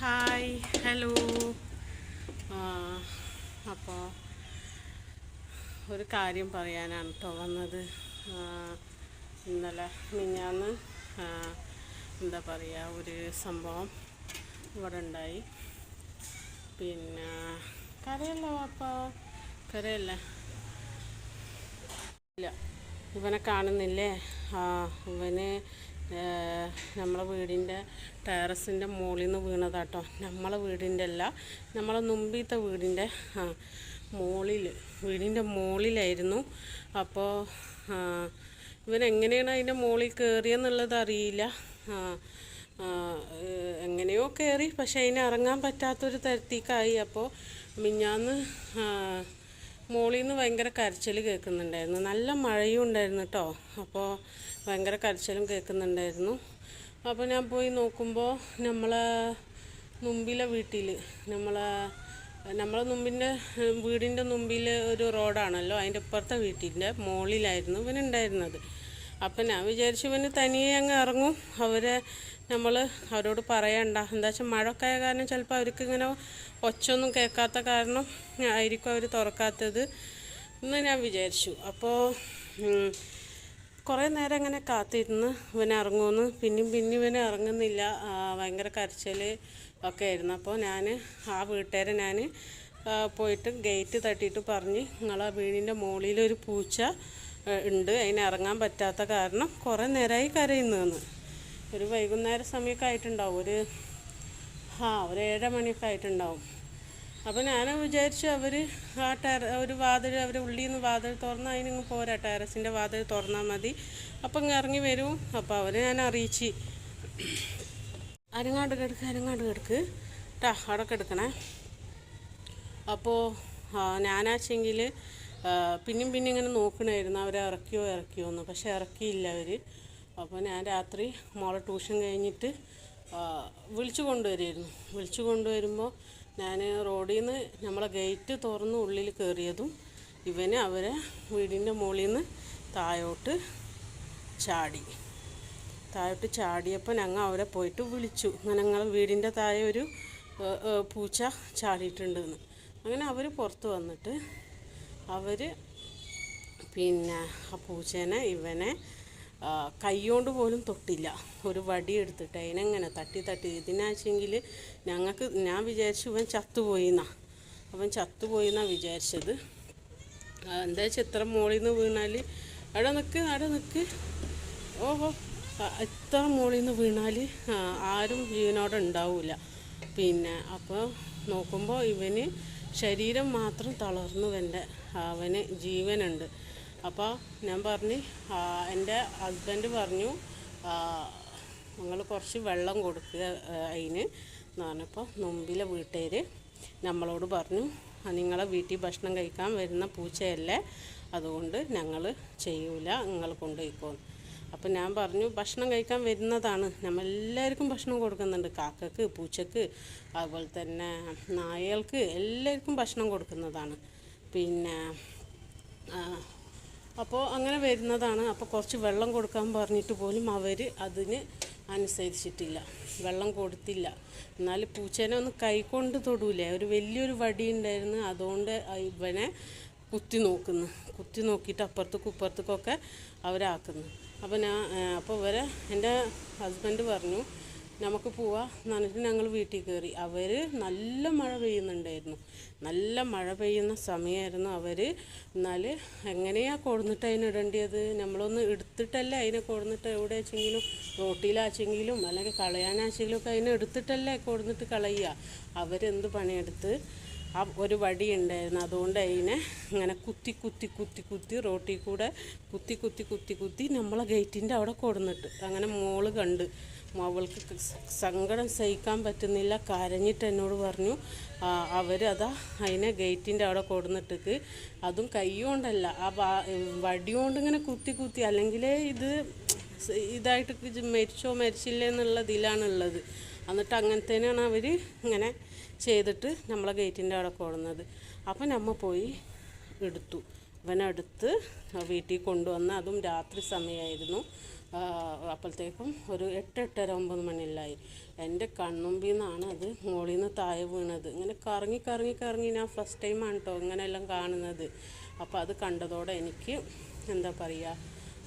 Hi hello അപ്പോൾ ഒരു കാര്യം പറയാനാണ് കേട്ടോ വന്നത്. ഇന്നലെ മിഞ്ഞാന്ന് എന്താ പറയുക ഒരു സംഭവം ഇവിടെ ഉണ്ടായി. പിന്നെ കരയല്ലോ അപ്പോൾ കരയല്ലേ? ഇല്ല. ഇവനെ കാണുന്നില്ലേ? ഇവന് നമ്മളെ വീടിന്റെ ടെറസിന്റെ മുകളിൽ നിന്ന് വീണതാട്ടോ. നമ്മളെ വീടിന്റെ അല്ല നമ്മളെ മുമ്പിലത്തെ വീടിന്റെ മുകളിൽ വീടിന്റെ മുകളിലായിരുന്നു അപ്പോൾ ഇവനെങ്ങനെയാണ് അതിന്റെ മുകളിൽ കയറിയെന്നുള്ളത് അറിയില്ല. എങ്ങനെയോ കയറി പക്ഷേ അതിന് ഇറങ്ങാൻ പറ്റാത്തൊരു തരത്തേക്കായി. അപ്പോൾ മിഞ്ഞാന്ന് മോളിൽ നിന്ന് ഭയങ്കര കരച്ചിൽ കേൾക്കുന്നുണ്ടായിരുന്നു. നല്ല മഴയും ഉണ്ടായിരുന്നു കേട്ടോ അപ്പോൾ ഭയങ്കര കരച്ചിലും കേൾക്കുന്നുണ്ടായിരുന്നു. അപ്പോൾ ഞാൻ പോയി നോക്കുമ്പോൾ നമ്മളെ മുമ്പിലെ വീട്ടിൽ നമ്മളെ നമ്മളെ മുമ്പിന്റെ വീടിന്റെ മുമ്പിൽ ഒരു റോഡാണല്ലോ. അതിന്റെ ഇപ്പുറത്തെ വീട്ടിന്റെ മുകളിലായിരുന്നു ഇവനുണ്ടായിരുന്നത്. അപ്പം ഞാൻ വിചാരിച്ചു ഇവന് തനിയെ അങ്ങ് ഇറങ്ങും. അവരെ നമ്മൾ അവരോട് പറയണ്ട. എന്താ വെച്ചാൽ മഴയൊക്കെ ആയ കാരണം ചിലപ്പോൾ അവർക്ക് ഇങ്ങനെ ഒച്ചൊന്നും കേൾക്കാത്ത കാരണം ആയിരിക്കും അവർ തുറക്കാത്തത് എന്ന് ഞാൻ വിചാരിച്ചു. അപ്പോൾ കുറേ നേരം ഇങ്ങനെ കാത്തിരുന്ന് ഇവൻ ഇറങ്ങുമെന്ന്. പിന്നെയും പിന്നെയും ഇവൻ ഇറങ്ങുന്നില്ല. ഭയങ്കര കരച്ചിൽ ഒക്കെ ആയിരുന്നു. അപ്പോൾ ഞാൻ ആ വീട്ടുകാരെ ഞാൻ പോയിട്ട് ഗേറ്റ് തട്ടിയിട്ട് പറഞ്ഞ് നിങ്ങളാ വീടിന്റെ മുകളിലൊരു പൂച്ച ഉണ്ട്. അതിന് ഇറങ്ങാൻ പറ്റാത്ത കാരണം കുറേ നേരമായി കരയുന്നതെന്ന് ഒരു വൈകുന്നേര സമയമൊക്കെ ആയിട്ടുണ്ടാവും. ഒരു ആ ഒരു ഏഴര മണിയൊക്കെ ആയിട്ടുണ്ടാവും. അപ്പോൾ ഞാൻ വിചാരിച്ചു അവർ ആ ടെറ ഒരു വാതിൽ അവർ ഉള്ളിൽ നിന്ന് വാതിൽ തുറന്നാൽ അതിനിങ്ങ് പോരാ. ടെറസിന്റെ വാതിൽ തുറന്നാൽ മതി. അപ്പം ഇങ്ങ് ഇറങ്ങി വരും. അപ്പോൾ അവരെ ഞാൻ അറിയിച്ച്. അരങ്ങാട് കിടക്ക് അരങ്ങാട് കിടക്ക്. ടാ അവിടെ കിടക്കണേ അപ്പോൾ ഞാനാച്ചെങ്കിൽ പിന്നെയും പിന്നെ ഇങ്ങനെ നോക്കണമായിരുന്നു അവരെ ഇറക്കിയോ ഇറക്കിയോ എന്ന്. പക്ഷേ ഇറക്കിയില്ല അവർ അപ്പോൾ ഞാൻ രാത്രി മോളെ ട്യൂഷൻ കഴിഞ്ഞിട്ട് വിളിച്ചു കൊണ്ടുവരുമായിരുന്നു വിളിച്ചു കൊണ്ടുവരുമ്പോൾ ഞാൻ റോഡിൽ നിന്ന് നമ്മളെ ഗേറ്റ് തുറന്ന് ഉള്ളിൽ കയറിയതും ഇവന് അവരെ വീടിന്റെ മുകളിൽ നിന്ന് താഴോട്ട് ചാടി. താഴോട്ട് ചാടിയപ്പോൾ ഞങ്ങൾ അവരെ പോയിട്ട് വിളിച്ചു. അങ്ങനെ ഞങ്ങൾ വീടിന്റെ താഴെ ഒരു പൂച്ച ചാടിയിട്ടുണ്ടെന്ന് അങ്ങനെ അവർ പുറത്ത് വന്നിട്ട് അവർ പിന്നെ ആ പൂച്ചേനെ ഇവനെ കൈകൊണ്ട് പോലും തൊട്ടില്ല. ഒരു വടി എടുത്തിട്ട് അതിനെങ്ങനെ തട്ടി തട്ടി. ഇതിനാച്ചെങ്കിൽ ഞങ്ങൾക്ക് ഞാൻ വിചാരിച്ചു ഇവൻ ചത്തുപോയി എന്നാ അവൻ ചത്തുപോയി എന്നാണ് വിചാരിച്ചത്. എന്താ ചിത്രം മോളിൽ നിന്ന് വീണാൽ അവിടെ നിൽക്ക് അവിടെ നിൽക്ക് ഓഹോ ഇത്ര മോളിൽ നിന്ന് വീണാൽ ആരും ജീവനോടെ ഉണ്ടാവില്ല പിന്നെ അപ്പോൾ നോക്കുമ്പോൾ ഇവന് ശരീരം മാത്രം തളർന്നു എന്റെ അവന് ജീവനുണ്ട്. അപ്പോൾ ഞാൻ പറഞ്ഞു എന്റെ ഹസ്ബൻഡ് പറഞ്ഞു നിങ്ങൾ കുറച്ച് വെള്ളം കൊടുക്കുക അതിന് എന്ന് പറഞ്ഞപ്പോൾ മുമ്പിലെ വീട്ടുകാർ നമ്മളോട് പറഞ്ഞു "ആ, നിങ്ങളെ വീട്ടിൽ ഭക്ഷണം കഴിക്കാൻ വരുന്ന പൂച്ചയല്ലേ അതുകൊണ്ട് ഞങ്ങൾ ചെയ്യൂല നിങ്ങൾ കൊണ്ടുപോയിക്കോന്ന്. അപ്പം ഞാൻ പറഞ്ഞു ഭക്ഷണം കഴിക്കാൻ വരുന്നതാണ്. നമ്മൾ എല്ലാവർക്കും ഭക്ഷണം കൊടുക്കുന്നുണ്ട്. കാക്കക്ക് പൂച്ചക്ക് അതുപോലെ തന്നെ നായകൾക്ക് എല്ലാവർക്കും ഭക്ഷണം കൊടുക്കുന്നതാണ്. പിന്നെ അപ്പോൾ അങ്ങനെ വരുന്നതാണ്. അപ്പോൾ കുറച്ച് വെള്ളം കൊടുക്കാൻ പറഞ്ഞിട്ട് പോലും അവർ അതിന് അനുസരിച്ചിട്ടില്ല. വെള്ളം കൊടുത്തില്ല. എന്നാൽ പൂച്ചേനെ ഒന്ന് കൈകൊണ്ട് തൊടൂലേ. ഒരു വലിയൊരു വടി ഉണ്ടായിരുന്നു. അതുകൊണ്ട് ഇവനെ കുത്തി നോക്കുന്നു. കുത്തി നോക്കിയിട്ട് അപ്പുറത്തേക്കും ഇപ്പുറത്തേക്കൊക്കെ അവരാക്കുന്നു. അപ്പോൾ ഞാൻ അപ്പോൾ ഇവരെ എന്റെ ഹസ്ബൻഡ് പറഞ്ഞു നമുക്ക് പോവാം. എന്ന് പറഞ്ഞിട്ട് ഞങ്ങൾ വീട്ടിൽ കയറി അവർ നല്ല മഴ പെയ്യുന്നുണ്ടായിരുന്നു. നല്ല മഴ പെയ്യുന്ന സമയമായിരുന്നു അവർ എന്നാൽ എങ്ങനെയാണ് കൊടുന്നിട്ട് അതിന് ഇടേണ്ടത് നമ്മളൊന്ന് എടുത്തിട്ടല്ലേ അതിനെ കൊടുന്നിട്ട് എവിടെ വെച്ചെങ്കിലും റോട്ടിലാച്ചെങ്കിലും അല്ലെങ്കിൽ കളയാനാച്ചെങ്കിലും ഒക്കെ അതിനെ എടുത്തിട്ടല്ലേ കൊടുന്നിട്ട് കളയുക. അവരെന്ത് പണിയെടുത്ത്? ആ ഒരു വടി ഉണ്ടായിരുന്നു. അതുകൊണ്ട് അതിനെ ഇങ്ങനെ കുത്തി കുത്തി കുത്തി കുത്തി റോട്ടിൽ കൂടെ കുത്തി കുത്തി കുത്തി കുത്തി നമ്മളെ ഗേറ്റിന്റെ അവിടെ കൊടുന്നിട്ട് അങ്ങനെ മോൾ കണ്ട്. അവൾക്ക് സങ്കടം സഹിക്കാൻ പറ്റുന്നില്ല. കരഞ്ഞിട്ട് എന്നോട് പറഞ്ഞു അവരതാ അതിനെ ഗേറ്റിന്റെ അവിടെ കൊടുന്നിട്ടേക്ക്. അതും കൈ കൊണ്ടല്ല ആ വടി കൊണ്ടിങ്ങനെ കുത്തി കുത്തി അല്ലെങ്കിൽ ഇത് ഇതായിട്ട് ഇത് മരിച്ചോ മരിച്ചില്ലേ എന്നുള്ളതിലാണുള്ളത്. എന്നിട്ട് അങ്ങനത്തേനാണ് അവർ ഇങ്ങനെ ചെയ്തിട്ട് നമ്മളെ ഗേറ്റിന്റെ അവിടെ കൊടുന്നത് അപ്പം നമ്മൾ പോയി എടുത്തു. ഇവനെടുത്ത് വീട്ടിൽ കൊണ്ടുവന്ന് അതും രാത്രി സമയമായിരുന്നു. അപ്പോഴത്തേക്കും ഒരു എട്ട് എട്ടര ഒമ്പത് മണിയിലായി എന്റെ കണ്ണുമ്പിൽ നിന്നാണ് അത് മുകളിൽ നിന്ന് താഴെ വീണത്. ഇങ്ങനെ കറങ്ങി കറങ്ങി കറങ്ങി ഞാൻ ഫസ്റ്റ് ടൈമാണ് കേട്ടോ ഇങ്ങനെയെല്ലാം കാണുന്നത്. അപ്പോൾ അത് കണ്ടതോടെ എനിക്ക് എന്താ പറയുക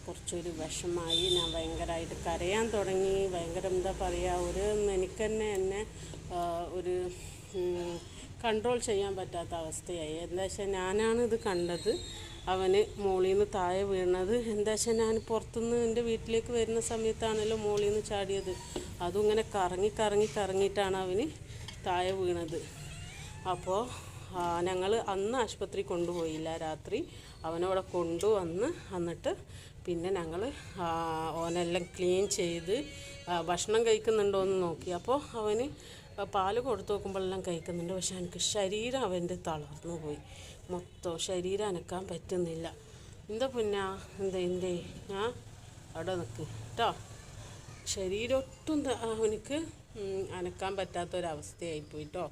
കുറച്ചൊരു വിഷമായി. ഞാൻ ഭയങ്കരമായിട്ട് കരയാൻ തുടങ്ങി. ഭയങ്കര എന്താ പറയുക ഒരു എനിക്ക് തന്നെ എന്നെ ഒരു കൺട്രോൾ ചെയ്യാൻ പറ്റാത്ത അവസ്ഥയായി. എന്താ വെച്ചാൽ ഞാനാണ് ഇത് കണ്ടത്. അവന് മുകളിൽ നിന്ന് താഴെ വീണത്. എന്താ വെച്ചാൽ ഞാൻ പുറത്തുനിന്ന് എന്റെ വീട്ടിലേക്ക് വരുന്ന സമയത്താണല്ലോ മുകളിൽ നിന്ന് ചാടിയത്. അതും ഇങ്ങനെ കറങ്ങി കറങ്ങി കറങ്ങിയിട്ടാണ് അവന് താഴെ വീണത്. അപ്പോൾ ഞങ്ങൾ അന്ന് ആശുപത്രി കൊണ്ടുപോയില്ല. രാത്രി അവനവിടെ കൊണ്ടുവന്ന് എന്നിട്ട് പിന്നെ ഞങ്ങൾ ഓനെല്ലാം ക്ലീൻ ചെയ്ത് ഭക്ഷണം കഴിക്കുന്നുണ്ടോ എന്ന് നോക്കി. അപ്പോൾ അവന് പാൽ കൊടുത്തു നോക്കുമ്പോഴെല്ലാം കഴിക്കുന്നുണ്ട്. പക്ഷെ എനിക്ക് ശരീരം അവന്റെ തളർന്നു പോയി. മൊത്തം ശരീരം അനക്കാൻ പറ്റുന്നില്ല. എന്താ പുന്നാ? എന്താ എന്തേ ആ? അവിടെ നിൽക്ക് കേട്ടോ ശരീരം ഒട്ടും അവനക്ക് അനക്കാൻ പറ്റാത്തൊരവസ്ഥയായിപ്പോയി കേട്ടോ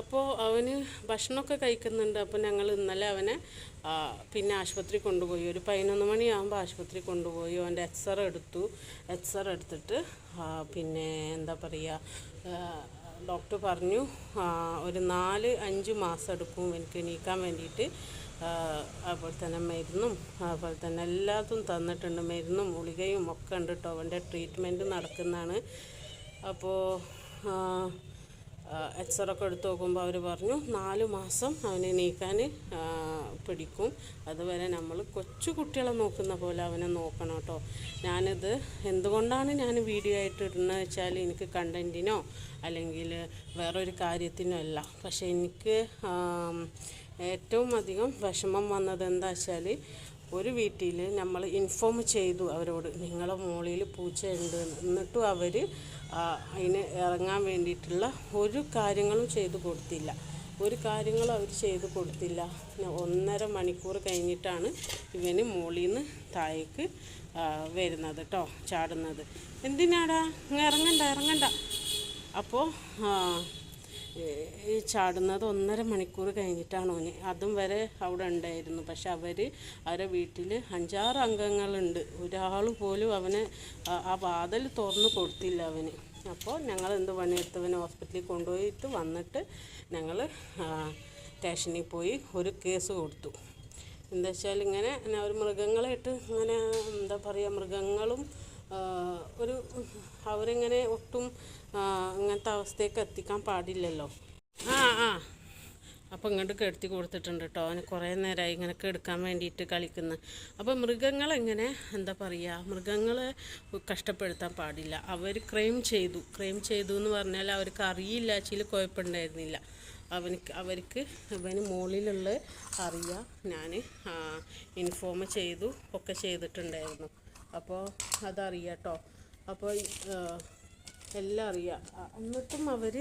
അപ്പോൾ അവന് ഭക്ഷണമൊക്കെ കഴിക്കുന്നുണ്ട്. അപ്പോൾ ഞങ്ങൾ ഇന്നലെ അവനെ പിന്നെ ആശുപത്രി കൊണ്ടുപോയി. ഒരു പതിനൊന്ന് മണിയാകുമ്പോൾ ആശുപത്രി കൊണ്ടുപോയി. അവന്റെ എക്സ്റേ എടുത്തു. എക്സ്റേ എടുത്തിട്ട് പിന്നെ എന്താ പറയുക ഡോക്ടർ പറഞ്ഞു ഒരു നാല് അഞ്ച് മാസം എടുക്കും എനിക്ക് നീക്കാൻ വേണ്ടിയിട്ട്. അതുപോലെ തന്നെ മരുന്നും അതുപോലെ തന്നെ എല്ലാതും തന്നിട്ടുണ്ട്. മരുന്നും ഗുളികയും ഒക്കെ ഉണ്ട് കേട്ടോ. അവന്റെ ട്രീറ്റ്മെന്റ് നടക്കുന്നതാണ്. അപ്പോൾ എക്സ്റേ ഒക്കെ എടുത്ത് നോക്കുമ്പോൾ അവർ പറഞ്ഞു നാല് മാസം അവനെ നീക്കാൻ പിടിക്കും അതുവരെ നമ്മൾ കൊച്ചു കുട്ടികളെ നോക്കുന്ന പോലെ അവനെ നോക്കണം കേട്ടോ ഞാനിത് എന്തുകൊണ്ടാണ് ഞാൻ വീഡിയോ ആയിട്ട് ഇടുന്നത് വെച്ചാൽ എനിക്ക് കണ്ടന്റിനോ അല്ലെങ്കിൽ വേറൊരു കാര്യത്തിനോ അല്ല പക്ഷേ എനിക്ക് ഏറ്റവും അധികം വിഷമം വന്നത് എന്താ വെച്ചാൽ ഒരു വീട്ടിൽ നമ്മൾ ഇൻഫോം ചെയ്തു അവരോട് നിങ്ങളെ മോളിൽ പൂച്ചയുണ്ട് എന്ന്. എന്നിട്ടും അവർ അതിന് ഇറങ്ങാൻ വേണ്ടിയിട്ടുള്ള ഒരു കാര്യങ്ങളും ചെയ്തു കൊടുത്തില്ല. ഒരു കാര്യങ്ങളും അവർ ചെയ്തു കൊടുത്തില്ല. ഒന്നര മണിക്കൂർ കഴിഞ്ഞിട്ടാണ് ഇവന് മുകളിൽ നിന്ന് താഴേക്ക് വരുന്നത് കേട്ടോ ചാടുന്നത്. എന്തിനാടാ? ഇറങ്ങണ്ട ഇറങ്ങണ്ട. അപ്പോൾ ഈ ചാടുന്നത് ഒന്നര മണിക്കൂർ കഴിഞ്ഞിട്ടാണ് ഓന്. അതും വരെ അവിടെ ഉണ്ടായിരുന്നു. പക്ഷെ അവർ അവരെ വീട്ടിൽ അഞ്ചാറ് അംഗങ്ങളുണ്ട്. ഒരാൾ പോലും അവനെ ആ- വാതൽ തുറന്ന് കൊടുത്തില്ല അവന്. അപ്പോൾ ഞങ്ങൾ എന്ത് പണിയെടുത്തവനെ ഹോസ്പിറ്റലിൽ കൊണ്ടുപോയിട്ട് വന്നിട്ട് ഞങ്ങൾ സ്റ്റേഷനിൽ പോയി ഒരു കേസ് കൊടുത്തു. എന്താ വെച്ചാൽ ഇങ്ങനെ ഒരു മൃഗങ്ങളായിട്ട് ഇങ്ങനെ എന്താ പറയുക മൃഗങ്ങളും ഒരു അവരിങ്ങനെ ഒട്ടും ആ, ഇങ്ങനത്തെ അവസ്ഥയൊക്കെ എത്തിക്കാൻ പാടില്ലല്ലോ. ആ ആ. അപ്പോൾ ഇങ്ങോട്ട് കെടുത്തി കൊടുത്തിട്ടുണ്ട് കേട്ടോ അവന് കുറേ നേരമായി ഇങ്ങനെ കെടുക്കാൻ വേണ്ടിയിട്ട് കളിക്കുന്ന. അപ്പോൾ മൃഗങ്ങളെങ്ങനെ എന്താ പറയുക മൃഗങ്ങളെ കഷ്ടപ്പെടുത്താൻ പാടില്ല. അവർ ക്രൈം ചെയ്തു. ക്രൈം ചെയ്തു എന്ന് പറഞ്ഞാൽ അവർക്ക് അറിയില്ല ചില കുഴപ്പമുണ്ടായിരുന്നില്ല. അവനിക്ക് അവർക്ക് അവന് മുകളിലുള്ള അറിയാം ഞാൻ ഇൻഫോം ചെയ്തു ഒക്കെ ചെയ്തിട്ടുണ്ടായിരുന്നു. അപ്പോൾ അതറിയാം കേട്ടോ അപ്പോൾ എല്ലാം അറിയാം. എന്നിട്ടും അവർ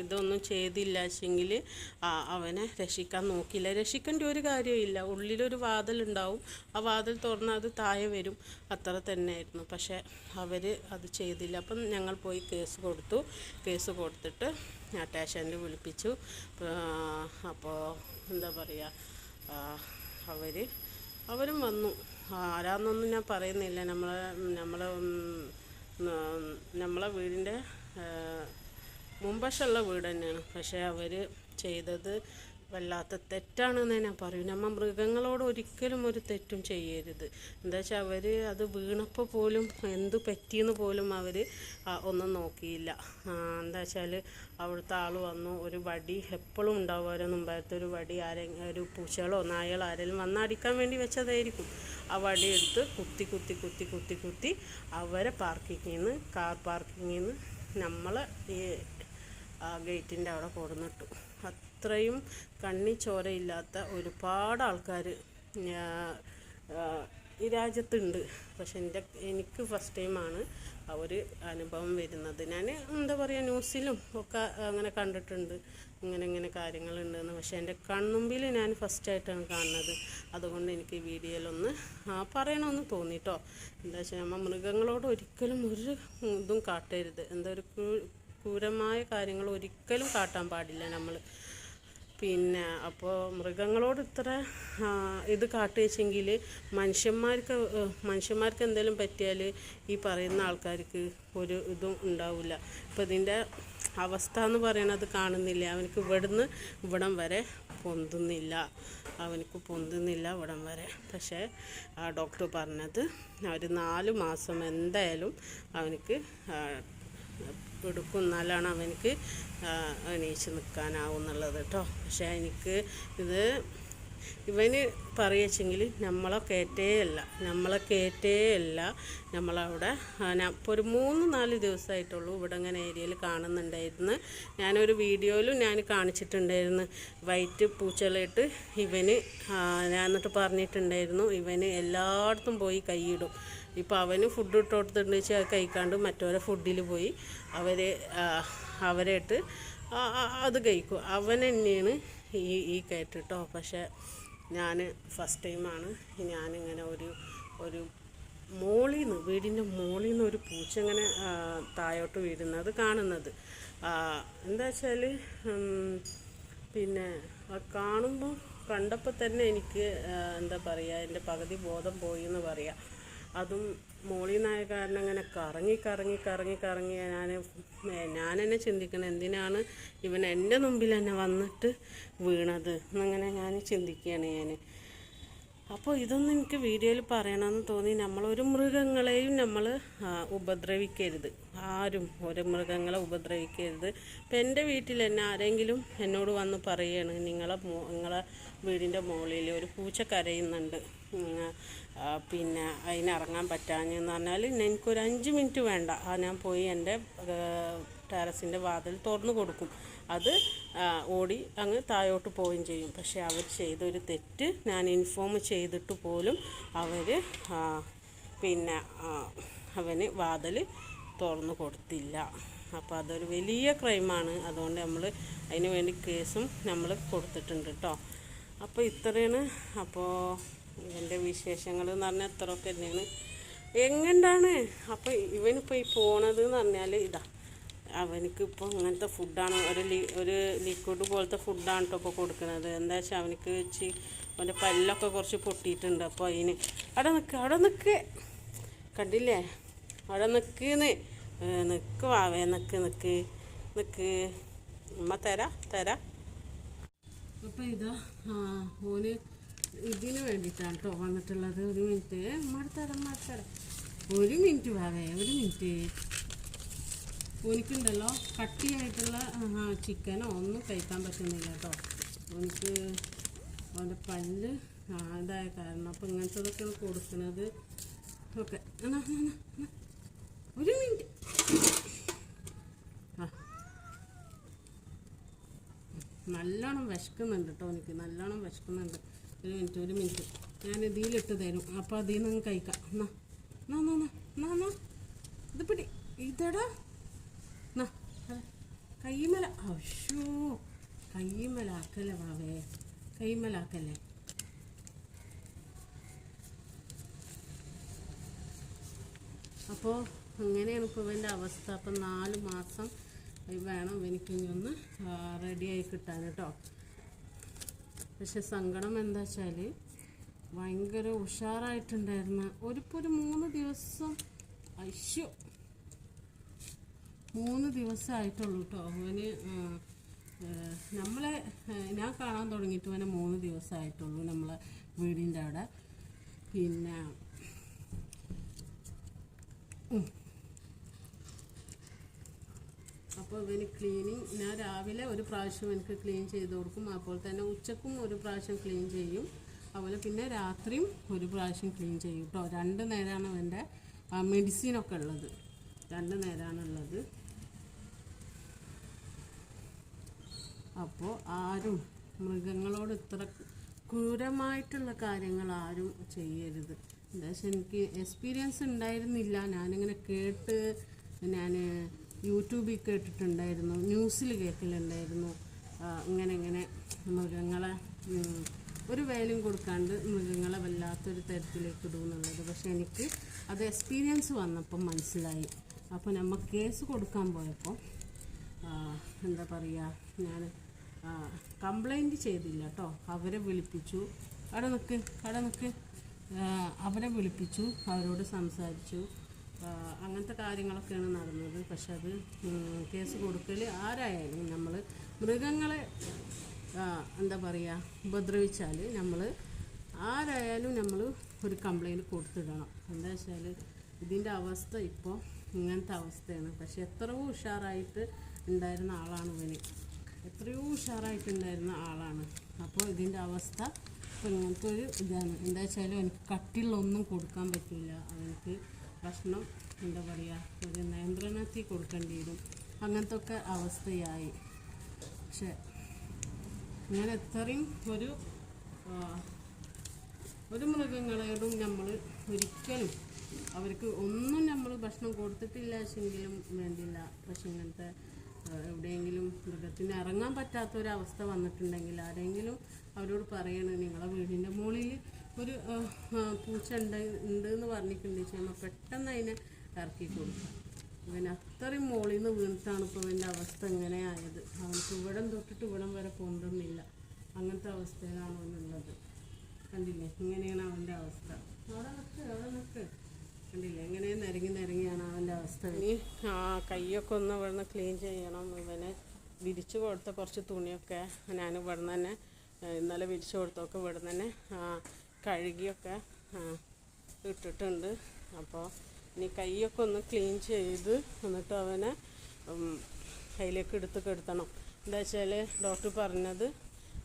ഇതൊന്നും ചെയ്തില്ല വെച്ചെങ്കിൽ അവനെ രക്ഷിക്കാൻ നോക്കിയില്ല രക്ഷിക്കേണ്ട ഒരു കാര്യമില്ല ഉള്ളിലൊരു വാതിലുണ്ടാവും. ആ വാതിൽ തുറന്നാൽ അത് താഴെ വരും. അത്ര തന്നെയായിരുന്നു. പക്ഷേ അവർ അത് ചെയ്തില്ല. അപ്പം ഞങ്ങൾ പോയി കേസ് കൊടുത്തു. കേസ് കൊടുത്തിട്ട് അറ്റാഷന്റെ വിളിപ്പിച്ചു. അപ്പോൾ എന്താ പറയുക അവർ അവരും വന്നു. ആരാന്നൊന്നും ഞാൻ പറയുന്നില്ല. നമ്മളെ നമ്മളെ നമ്മളെ വീടിന്റെ മുമ്പശമുള്ള വീട് തന്നെയാണ്. പക്ഷേ അവർ ചെയ്തത് വല്ലാത്ത തെറ്റാണെന്ന് ഞാൻ പറയും. നമ്മൾ മൃഗങ്ങളോട് ഒരിക്കലും ഒരു തെറ്റും ചെയ്യരുത്. എന്താ വെച്ചാൽ അവർ അത് വീണപ്പോൾ പോലും എന്ത് പറ്റിയെന്ന് പോലും അവർ ഒന്നും നോക്കിയില്ല. എന്താ വെച്ചാൽ അവിടുത്തെ ആൾ വന്നു. ഒരു വടി എപ്പോഴും ഉണ്ടാവും അവരെ മുമ്പായിട്ട് ഒരു വടി ആരെ ഒരു പൂച്ചകളോ നായകളോ ആരെങ്കിലും വന്ന് അടിക്കാൻ വേണ്ടി വെച്ചതായിരിക്കും. ആ വടി എടുത്ത് കുത്തി കുത്തി കുത്തി കുത്തി കുത്തി അവരെ പാർക്കിങ്ങിൽ നിന്ന് കാർ പാർക്കിങ്ങിൽ നിന്ന് നമ്മൾ ഈ ഗേറ്റിന്റെ അവിടെ കൊടുന്നിട്ടു. അത്രയും കണ്ണി ചോരയില്ലാത്ത ഒരുപാട് ആൾക്കാർ ഈ രാജ്യത്തുണ്ട്. പക്ഷെ എന്റെ എനിക്ക് ഫസ്റ്റ് ടൈമാണ് ആ ഒരു അനുഭവം വരുന്നത്. ഞാൻ എന്താ പറയുക ന്യൂസിലും ഒക്കെ അങ്ങനെ കണ്ടിട്ടുണ്ട്. ഇങ്ങനെ ഇങ്ങനെ കാര്യങ്ങളുണ്ടെന്ന്. പക്ഷെ എന്റെ കൺമുമ്പിൽ ഞാൻ ഫസ്റ്റായിട്ടാണ് കാണുന്നത്. അതുകൊണ്ട് എനിക്ക് വീഡിയോയിലൊന്ന് ആ, പറയണമെന്ന് തോന്നി കേട്ടോ എന്താ വെച്ചാൽ നമ്മൾ മൃഗങ്ങളോട് ഒരിക്കലും ഒരു ഇതും കാട്ടരുത്. എന്താ ഒരു ക്രൂ- ക്രൂരമായ കാര്യങ്ങൾ ഒരിക്കലും കാട്ടാൻ പാടില്ല നമ്മൾ പിന്നെ അപ്പോൾ മൃഗങ്ങളോട് ഇത്ര ഇത് കാട്ടുവെച്ചെങ്കിൽ മനുഷ്യന്മാർക്ക് മനുഷ്യന്മാർക്ക് എന്തെങ്കിലും പറ്റിയാൽ ഈ പറയുന്ന ആൾക്കാർക്ക് ഒരു ഇതും ഉണ്ടാവില്ല ഇപ്പം ഇതിന്റെ അവസ്ഥ എന്ന് പറയണത് കാണുന്നില്ല. അവനക്ക് ഇവിടുന്ന് ഇവിടം വരെ പൊന്തുന്നില്ല. അവനക്ക് പൊന്തുന്നില്ല ഇവിടം വരെ. പക്ഷേ ആ ഡോക്ടർ പറഞ്ഞത് ഒരു നാല് മാസം എന്തായാലും അവനക്ക് എടുക്കും. എന്നാലാണ് അവനക്ക് എണീച്ച് നിൽക്കാനാവും എന്നുള്ളത് കേട്ടോ പക്ഷേ എനിക്ക് ഇത് ഇവന് പറയുവെച്ചെങ്കിൽ നമ്മളെ കയറ്റേ അല്ല നമ്മളെ കയറ്റേ അല്ല നമ്മളവിടെ ഇപ്പോൾ ഒരു മൂന്ന് നാല് ദിവസമായിട്ടുള്ളൂ ഇവിടെ ഇങ്ങനെ ഏരിയയിൽ കാണുന്നുണ്ടായിരുന്നു. ഞാനൊരു വീഡിയോയിലും ഞാൻ കാണിച്ചിട്ടുണ്ടായിരുന്നു. വൈറ്റ് പൂച്ചകളായിട്ട് ഇവന് ഞാൻ എന്നിട്ട് പറഞ്ഞിട്ടുണ്ടായിരുന്നു. ഇവന് എല്ലായിടത്തും പോയി കൈയിടും. ഇപ്പോൾ അവന് ഫുഡ് ഇട്ട് കൊടുത്തിട്ടുണ്ട് വെച്ചാൽ കഴിക്കാണ്ട് മറ്റവരെ ഫുഡിൽ പോയി അവരെ അവരായിട്ട് അത് കഴിക്കും. അവൻ തന്നെയാണ് ഈ ഈ കയറ്റ് പക്ഷേ ഞാൻ ഫസ്റ്റ് ടൈമാണ് ഞാനിങ്ങനെ ഒരു ഒരു മോളിൽ നിന്ന് വീടിന്റെ മോളിൽ നിന്ന് ഒരു പൂച്ച ഇങ്ങനെ താഴോട്ട് വീഴുന്നത് കാണുന്നത്. എന്താ വെച്ചാൽ പിന്നെ കാണുമ്പോൾ കണ്ടപ്പോൾ തന്നെ എനിക്ക് എന്താ പറയുക എന്റെ പകുതി ബോധം പോയി എന്ന് പറയാം. അതും മോളിൽ നിന്നായ കാരണം അങ്ങനെ കറങ്ങി കറങ്ങി കറങ്ങി കറങ്ങി ഞാൻ ഞാൻ തന്നെ ചിന്തിക്കണം എന്തിനാണ് ഇവൻ എന്റെ മുമ്പിൽ തന്നെ വന്നിട്ട് വീണത് എന്നങ്ങനെ ഞാൻ ചിന്തിക്കുകയാണ് ഞാൻ അപ്പോൾ ഇതൊന്നും എനിക്ക് വീഡിയോയിൽ പറയണമെന്ന് തോന്നി. നമ്മളൊരു മൃഗങ്ങളെയും നമ്മൾ ഉപദ്രവിക്കരുത്. ആരും ഒരു മൃഗങ്ങളെ ഉപദ്രവിക്കരുത്. ഇപ്പം എന്റെ വീട്ടിൽ തന്നെ ആരെങ്കിലും എന്നോട് വന്ന് പറയുകയാണ് നിങ്ങളെ നിങ്ങളെ വീടിന്റെ മുകളിൽ ഒരു പൂച്ച കരയുന്നുണ്ട്. പിന്നെ അതിനിറങ്ങാൻ പറ്റാഞ്ഞെന്ന് പറഞ്ഞാൽ എനിക്കൊരു അഞ്ച് മിനിറ്റ് വേണ്ട. ആ ഞാൻ പോയി എന്റെ ടെറസിന്റെ വാതിൽ തുറന്നു കൊടുക്കും. അത് ഓടി അങ്ങ് താഴോട്ട് പോവുകയും ചെയ്യും. പക്ഷേ അവർ ചെയ്തൊരു തെറ്റ് ഞാൻ ഇൻഫോം ചെയ്തിട്ട് പോലും അവർ പിന്നെ അവന് വാതിൽ തുറന്നു കൊടുത്തില്ല. അപ്പോൾ അതൊരു വലിയ ക്രൈമാണ്. അതുകൊണ്ട് നമ്മൾ അതിന് വേണ്ടി കേസും നമ്മൾ കൊടുത്തിട്ടുണ്ട് കേട്ടോ അപ്പോൾ ഇത്രയാണ്. അപ്പോൾ ഇവന്റെ വിശേഷങ്ങൾ എന്ന് പറഞ്ഞാൽ ഇത്രയൊക്കെ തന്നെയാണ്. എങ്ങനെയാണ് അപ്പോൾ ഇവനിപ്പോൾ ഈ പോണത് എന്ന് പറഞ്ഞാൽ ഇതാ അവനക്ക് ഇപ്പോൾ ഇങ്ങനത്തെ ഫുഡാണ് ഒരു ലി ഒരു ലിക്വിഡ് പോലത്തെ ഫുഡാണ് കേട്ടോ ഇപ്പോൾ കൊടുക്കുന്നത് എന്താ വെച്ചാൽ അവനക്ക് വെച്ച് അവന്റെ പല്ലൊക്കെ കുറച്ച് പൊട്ടിയിട്ടുണ്ട്. അപ്പോൾ അതിന് അവിടെ നിൽക്ക് അവിടെ നിൽക്ക് കണ്ടില്ലേ? അവിടെ നിൽക്കുന്ന് നിൽക്ക് വാവേ നിൽക്ക് നിൽക്ക് നിൽക്ക് അമ്മ തരാ തരാ. അപ്പോൾ ഇതാ ഓന് ഇതിന് വേണ്ടിയിട്ടാണ് കേട്ടോ വന്നിട്ടുള്ളത്. ഒരു മിനിറ്റ്. മടുത്തരാം മടുത്തരാം ഒരു മിനിറ്റ് വേറെ ഒരു മിനിറ്റ്. എനിക്കുണ്ടല്ലോ കട്ടിയായിട്ടുള്ള ചിക്കനോ ഒന്നും കഴിക്കാൻ പറ്റുന്നില്ല കേട്ടോ. എനിക്ക് അവന്റെ പല്ല് ഇതായ കാരണം അപ്പം ഇങ്ങനത്തതൊക്കെയാണ് കൊടുക്കുന്നത്. ഓക്കെ. ഒരു മിനിറ്റ്. നല്ലോണം വിശക്കുന്നുണ്ട് കേട്ടോ എനിക്ക് നല്ലോണം വിശക്കുന്നുണ്ട്. ഒരു മിനിറ്റ് ഒരു മിനിറ്റ്. ഞാൻ ഇതിലിട്ട് തരും അപ്പോൾ അതിൽ നിന്ന് കഴിക്കാം. എന്നാ എന്നാ എന്നാ എന്നാ ഇത് പിടി. ഇതടാ. എന്നാ കൈമല അശോ കൈമലാക്കല്ലേ വാവേ കൈമലാക്കല്ലേ അപ്പോൾ അങ്ങനെയാണ് ഇപ്പോൾ ഇവന്റെ അവസ്ഥ. അപ്പം നാല് മാസം വേണം എനിക്കിനി ഒന്ന് റെഡിയായി കിട്ടാൻ കേട്ടോ. പക്ഷെ സങ്കടം എന്താ വെച്ചാൽ ഭയങ്കര ഉഷാറായിട്ടുണ്ടായിരുന്ന ഒരിപ്പോൾ ഒരു മൂന്ന് ദിവസം അയ്യോ മൂന്ന് ദിവസമായിട്ടുള്ളൂ കേട്ടോ അവന് നമ്മളെ ഞാൻ കാണാൻ തുടങ്ങിയിട്ട് അവനെ മൂന്ന് ദിവസമായിട്ടുള്ളൂ നമ്മളെ വീടിന്റെ അവിടെ. പിന്നെ അപ്പോൾ ഇവന് ക്ലീനിങ് ഞാൻ രാവിലെ ഒരു പ്രാവശ്യം എനിക്ക് ക്ലീൻ ചെയ്ത് കൊടുക്കും. അപ്പോൾ തന്നെ ഉച്ചക്കും ഒരു പ്രാവശ്യം ക്ലീൻ ചെയ്യും. അതുപോലെ പിന്നെ രാത്രിയും ഒരു പ്രാവശ്യം ക്ലീൻ ചെയ്യും കേട്ടോ രണ്ട് നേരമാണ് അവന്റെ മെഡിസിനൊക്കെ ഉള്ളത്. രണ്ട് നേരമാണുള്ളത് അപ്പോൾ ആരും മൃഗങ്ങളോട് ഇത്ര ക്രൂരമായിട്ടുള്ള കാര്യങ്ങൾ ആരും ചെയ്യരുത്. എന്താ വെച്ചാൽ എനിക്ക് എക്സ്പീരിയൻസ് ഉണ്ടായിരുന്നില്ല. ഞാനിങ്ങനെ കേട്ട് ഞാൻ യൂട്യൂബിൽ കേട്ടിട്ടുണ്ടായിരുന്നു ന്യൂസിൽ കേൾക്കലുണ്ടായിരുന്നു ഇങ്ങനെ ഇങ്ങനെ മൃഗങ്ങളെ ഒരു വേലും കൊടുക്കാണ്ട് മൃഗങ്ങളെ വല്ലാത്തൊരു തരത്തിലേക്ക് ഇടും എന്നുള്ളത്. പക്ഷെ എനിക്ക് അത് എക്സ്പീരിയൻസ് വന്നപ്പം മനസ്സിലായി. അപ്പോൾ നമ്മൾ കേസ് കൊടുക്കാൻ പോയപ്പോൾ എന്താ പറയുക ഞാൻ കംപ്ലൈന്റ് ചെയ്തില്ല കേട്ടോ. അവരെ വിളിപ്പിച്ചു. അവിടെ നിൽക്ക് അവിടെ നിൽക്ക് അവരെ വിളിപ്പിച്ചു അവരോട് സംസാരിച്ചു. അങ്ങനത്തെ കാര്യങ്ങളൊക്കെയാണ് നടന്നത്. പക്ഷെ അത് കേസ് കൊടുക്കൽ ആരായാലും നമ്മൾ മൃഗങ്ങളെ എന്താ പറയുക ഉപദ്രവിച്ചാൽ നമ്മൾ ആരായാലും നമ്മൾ ഒരു കംപ്ലൈന്റ് കൊടുത്തിടണം. എന്താ വെച്ചാൽ ഇതിന്റെ അവസ്ഥ ഇപ്പോൾ ഇങ്ങനത്തെ അവസ്ഥയാണ്. പക്ഷെ എത്രയോ ഉഷാറായിട്ട് ഉണ്ടായിരുന്ന ആളാണ് ഇവന്. എത്രയോ ഉഷാറായിട്ടുണ്ടായിരുന്ന ആളാണ്. അപ്പോൾ ഇതിന്റെ അവസ്ഥ ഇപ്പോൾ ഇങ്ങനത്തെ ഒരു ഇതാണ്. എന്താ വെച്ചാൽ എനിക്ക് കട്ടിലൊന്നും കൊടുക്കാൻ പറ്റില്ല. അവനക്ക് ഭക്ഷണം എന്താ പറയുക ഒരു നിയന്ത്രണത്തിൽ കൊടുക്കേണ്ടി വരും. അങ്ങനത്തെ ഒക്കെ അവസ്ഥയായി. പക്ഷെ ഇങ്ങനെ എത്രയും ഒരു ഒരു മൃഗങ്ങളോടും നമ്മൾ ഒരിക്കലും അവർക്ക് ഒന്നും നമ്മൾ ഭക്ഷണം കൊടുത്തിട്ടില്ല വെച്ചെങ്കിലും വേണ്ടില്ല. പക്ഷെ ഇങ്ങനത്തെ എവിടെയെങ്കിലും മൃഗത്തിന് ഇറങ്ങാൻ പറ്റാത്തൊരവസ്ഥ വന്നിട്ടുണ്ടെങ്കിൽ ആരെങ്കിലും അവരോട് പറയണം നിങ്ങളെ വീടിന്റെ മുകളിൽ ഒരു പൂച്ച ഉണ്ട് ഉണ്ട് എന്ന് പറഞ്ഞിട്ടുണ്ടെങ്കിൽ നമ്മൾ പെട്ടെന്ന് അതിനെ ഇറക്കി കൊടുക്കാം ഇവന് അത്രയും മുകളിൽ നിന്ന് വീണിട്ടാണ് ഇപ്പോൾ ഇവന്റെ അവസ്ഥ ഇങ്ങനെ ആയത്. അവനക്ക് ഇവിടം തൊട്ടിട്ട് ഇവിടം വരെ കൊണ്ടുവന്നില്ല. അങ്ങനത്തെ അവസ്ഥയിലാണ് അവനുള്ളത് കണ്ടില്ലേ? ഇങ്ങനെയാണ് അവന്റെ അവസ്ഥ. അവിടെ നിൽക്ക് അവിടെ നിൽക്ക് കണ്ടില്ലേ? എങ്ങനെ നിരങ്ങി നിരങ്ങിയാണ് അവന്റെ അവസ്ഥ. ഇനി ആ കൈയൊക്കെ ഒന്ന് ഇവിടുന്ന് ക്ലീൻ ചെയ്യണം. ഇവനെ വിരിച്ചു കൊടുത്ത കുറച്ച് തുണിയൊക്കെ ഞാൻ ഇവിടുന്ന് തന്നെ ഇന്നലെ വിരിച്ചു കൊടുത്തൊക്കെ ഇവിടുന്ന് തന്നെ കഴുകിയൊക്കെ ഇട്ടിട്ടുണ്ട്. അപ്പോൾ ഇനി കൈയൊക്കെ ഒന്ന് ക്ലീൻ ചെയ്ത് എന്നിട്ട് അവനെ കയ്യിലേക്ക് എടുത്ത് കെടുത്തണം. എന്താ വെച്ചാൽ ഡോക്ടർ പറഞ്ഞത്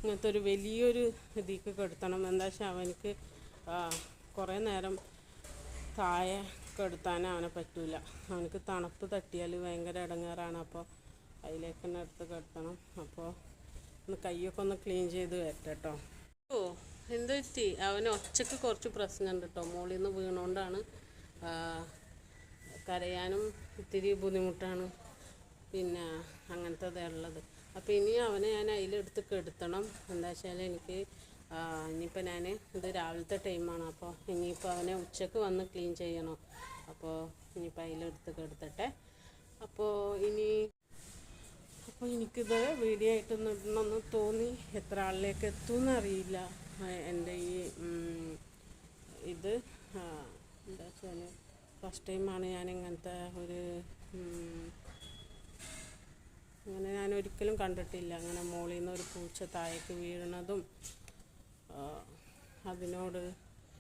ഇങ്ങനത്തെ ഒരു വലിയൊരു ഇതിക്ക് കെടുത്തണം. എന്താ വെച്ചാൽ അവനക്ക് കുറേ നേരം താഴെ കെടുത്താൻ അവനെ പറ്റൂല. അവനക്ക് തണുപ്പ് തട്ടിയാൽ ഭയങ്കര ഇടങ്ങേറാണ് അപ്പോൾ അതിലേക്ക് തന്നെ എടുത്ത് കെടുത്തണം. അപ്പോൾ ഒന്ന് കൈയൊക്കെ ഒന്ന് ക്ലീൻ ചെയ്ത് വരട്ടെ കേട്ടോ എന്ത് പറ്റി? അവന് ഒച്ചക്ക് കുറച്ച് പ്രശ്നമുണ്ട് കേട്ടോ മുകളിൽ നിന്ന് വീണുകൊണ്ടാണ് കരയാനും ഇത്തിരി ബുദ്ധിമുട്ടാണ്. പിന്നെ അങ്ങനത്തെ ഉള്ളത്. അപ്പോൾ ഇനി അവനെ ഞാൻ അതിലെടുത്ത് കെടുത്തണം. എന്താ വെച്ചാൽ എനിക്ക് ഇനിയിപ്പോൾ ഞാൻ ഇത് രാവിലത്തെ ടൈമാണ് അപ്പോൾ ഇനിയിപ്പോൾ അവനെ ഉച്ചയ്ക്ക് വന്ന് ക്ലീൻ ചെയ്യണം. അപ്പോൾ ഇനിയിപ്പോൾ അതിലെടുത്ത് കെടുത്തട്ടെ. അപ്പോൾ ഇനി അപ്പോൾ എനിക്കിത് വീഡിയോ ആയിട്ടൊന്നും ഇടണമെന്ന് തോന്നി. എത്ര ആളിലേക്ക് എത്തുമെന്ന് അറിയില്ല. എന്റെ ഈ ഇത് എന്താ വെച്ചാൽ ഫസ്റ്റ് ടൈമാണ് ഞാൻ ഇങ്ങനത്തെ ഒരു അങ്ങനെ ഞാൻ ഒരിക്കലും കണ്ടിട്ടില്ല. അങ്ങനെ മുകളിൽ നിന്ന് ഒരു പൂച്ച താഴേക്ക് വീഴുന്നതും അതിനോട്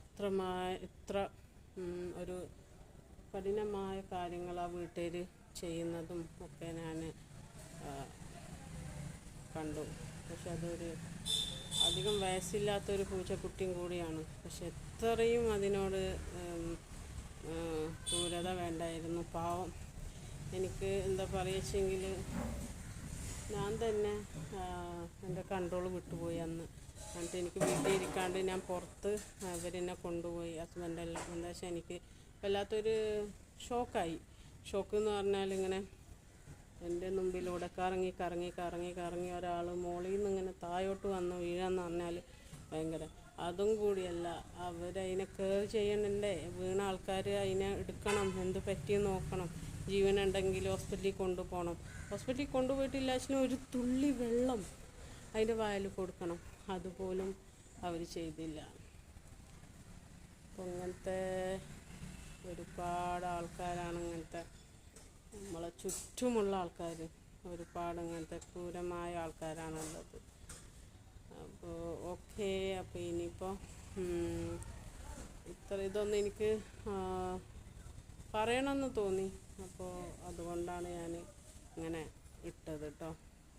ഇത്രമായ ഇത്ര ഒരു കഠിനമായ കാര്യങ്ങൾ ആ വീട്ടിൽ ചെയ്യുന്നതും ഒക്കെ ഞാൻ കണ്ടു. പക്ഷെ അതൊരു അധികം വയസ്സില്ലാത്തൊരു പൂച്ചക്കുട്ടിയും കൂടിയാണ്. പക്ഷെ എത്രയും അതിനോട് ക്രൂരത വേണ്ടായിരുന്നു. പാവം. എനിക്ക് എന്താ പറയുകയെങ്കിൽ ഞാൻ തന്നെ എന്റെ കൺട്രോൾ വിട്ടുപോയി അന്ന്. എന്നിട്ട് എനിക്ക് വീട്ടിൽ ഇരിക്കാണ്ട് ഞാൻ പുറത്ത് അവരെന്നെ കൊണ്ടുപോയി. ഹസ്ബൻഡെല്ലാം എന്താ വെച്ചാൽ എനിക്ക് വല്ലാത്തൊരു ഷോക്കായി. ഷോക്ക് എന്ന് പറഞ്ഞാൽ ഇങ്ങനെ എന്റെ മുമ്പിലൂടെ കറങ്ങി കറങ്ങി കറങ്ങി കറങ്ങി ഒരാൾ മുകളിൽ നിന്ന് ഇങ്ങനെ താഴോട്ട് വന്ന് വീഴാന്ന് പറഞ്ഞാൽ ഭയങ്കര. അതും കൂടിയല്ല അവരതിനെ കെയർ ചെയ്യണ്ടേ? വീണ ആൾക്കാർ അതിനെ എടുക്കണം എന്ത് പറ്റി നോക്കണം. ജീവനുണ്ടെങ്കിൽ ഹോസ്പിറ്റലിൽ കൊണ്ടുപോകണം. ഹോസ്പിറ്റലിൽ കൊണ്ടുപോയിട്ടില്ല അച്ഛന് ഒരു തുള്ളി വെള്ളം അതിന്റെ വായിൽ കൊടുക്കണം. അതുപോലും അവർ ചെയ്തില്ല. അപ്പം ഇങ്ങനത്തെ ഒരുപാട് ആൾക്കാരാണ് ഇങ്ങനത്തെ നമ്മളെ ചുറ്റുമുള്ള ആൾക്കാർ ഒരുപാട് അങ്ങനത്തെ ക്രൂരമായ ആൾക്കാരാണുള്ളത്. അപ്പോൾ ഓക്കെ അപ്പോൾ ഇനിയിപ്പോൾ ഇത്ര ഇതൊന്നും എനിക്ക് പറയണമെന്ന് തോന്നി. അപ്പോൾ അതുകൊണ്ടാണ് ഞാൻ ഇങ്ങനെ ഇട്ടത് കേട്ടോ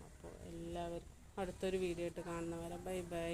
അപ്പോൾ എല്ലാവർക്കും അടുത്തൊരു വീഡിയോ ആയിട്ട് കാണുന്നവരെ ബൈ ബൈ.